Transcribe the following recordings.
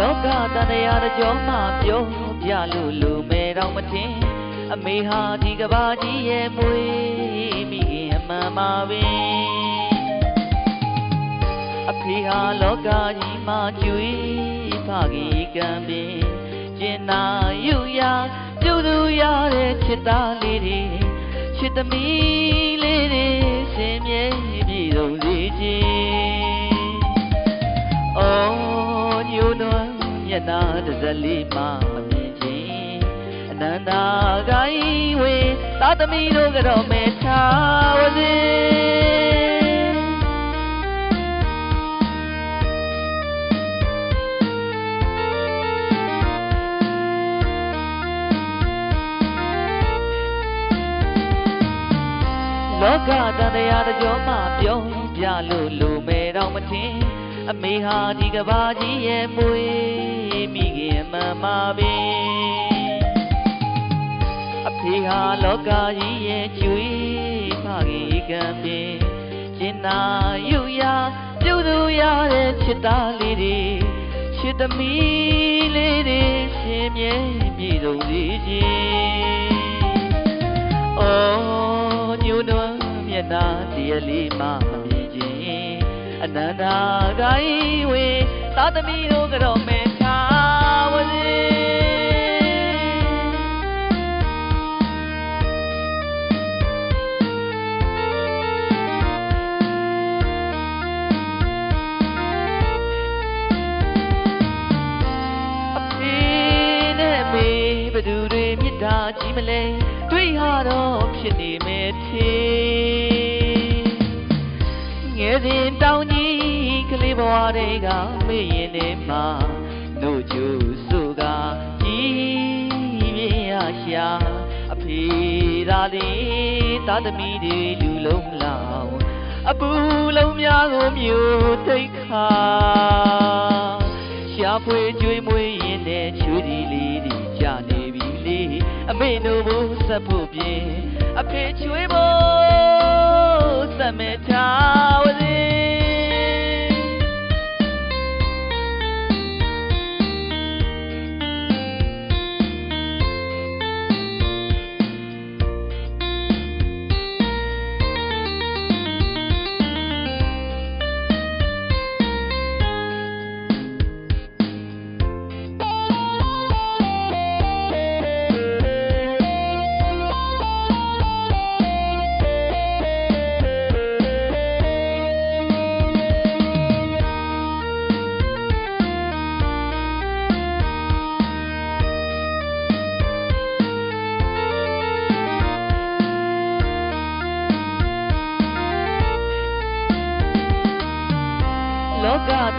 လောကတန်တရားတစ်ကြောမှပြောပြလို့လူမဲတော့မထင်အမေဟာဒီကဘာကြီးရဲ့မွေးမိခင်အမှန်ပါပဲအဖေဟာလောကကြီးမှာကျွေးဖခင်ကံပင်ကျင်နာယူရာပြုသူရတဲ့ချစ်သားလေးတွေချစ်သမီးလေးတွေရှင်မြဲပြည်တော်စေခြင်း က်နှာတစ်စက်လေးမှမမြင်ချင်းအနန္တာဂိုင်းဝေသာသမီတို့ကတော့မေထာဝစေလောကတန်တရားတစ်ကြောမှပြောပြလို့လူမဲတော့မထင်အမေဟာဒီကဘာကြီးရဲ့မွေး မိခင်အမှန်ပါပဲအဖေဟာလောကကြီးရဲ့ကျွေးဖခင်ကံပင်ကျင်နာယူရာပြုသူရတဲ့ချစ်သားလေးတွေချစ်သမီးလေးတွေရှင်မြဲပြည်စုံစေခြင်းအော်ညိုနွမ်းမျက်နှာတရလေးမှမမြင်ချင်းအနန္တာဂိုင်းဝေသာသမီတို့ကတော့မေထာ မြစ်တာကြီးမလဲတွေ့ရတော့ဖြစ်နေမယ်ထေငယ်စဉ်တောင်ကြီးကလေးဘဝတွေကမေ့ရင်နေမှာနှုတ်ကျူစုကကြီးပြင်းရရှာအဖေသာလေးသာသမီတွေလူလုံးလောင်အပူလုံးများကိုမြို့တိတ်ခါရှာဖွေကြွေးမွေး အမေတို့ဘိုးဆက်ဖို့ပြင်အဖေချွေးဖို့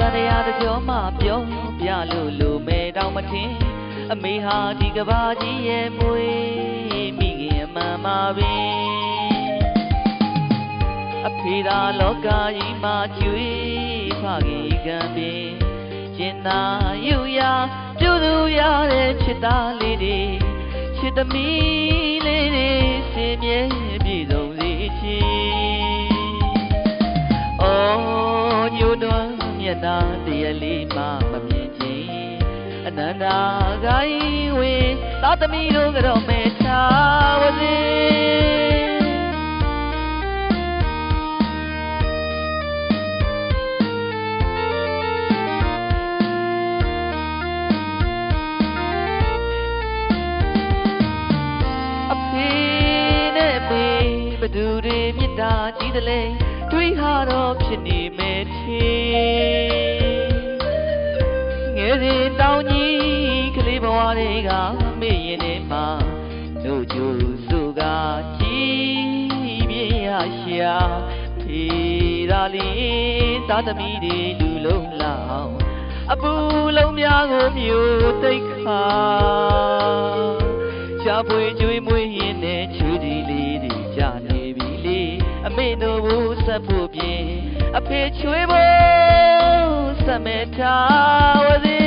ကတန်တရားတစ်ကြောမှပြောပြလို့လူမဲတောင်မထင်အမေဟာဒီကဘာကြီးရဲ့မွေးမိခင်အမှန်ပါပဲအဖေသာလောကကြီးမှာကျွေးဖခင်ကံပင်ကျင်နာယူရာပြုသူရတဲ့ချစ်သားလေးတွေချစ်သမီးလေးတွေစင်မြဲ မ်းမျက်နှာတရလေးမှမမြင်ချင်းအနန္တာဂိုင်းဝေသာသမီတို့ကတော့မေထာဝစေအဖေနဲ့မေဘသူတွေမြစ်တာကြီးတယ်လဲ တွေးဟာတော့ဖြစ်နေမယ်ချေငယ်စဉ်တောင်ကြီးကလေးဘဝတွေကမေ့ရင်နေမှာတို့ကျူစုကကြီးပြင်းရရှာဖေရာလေးသာသမီတွေလူလုံးလောင်အပူလုံးများကိုမြို့တိတ်ခါရှာဖွေကြွေးမွေး အမေတို့ဘူးဆက်ဖို့ပြင်အဖေချွေးဖို့ဆက်မဲ့ထား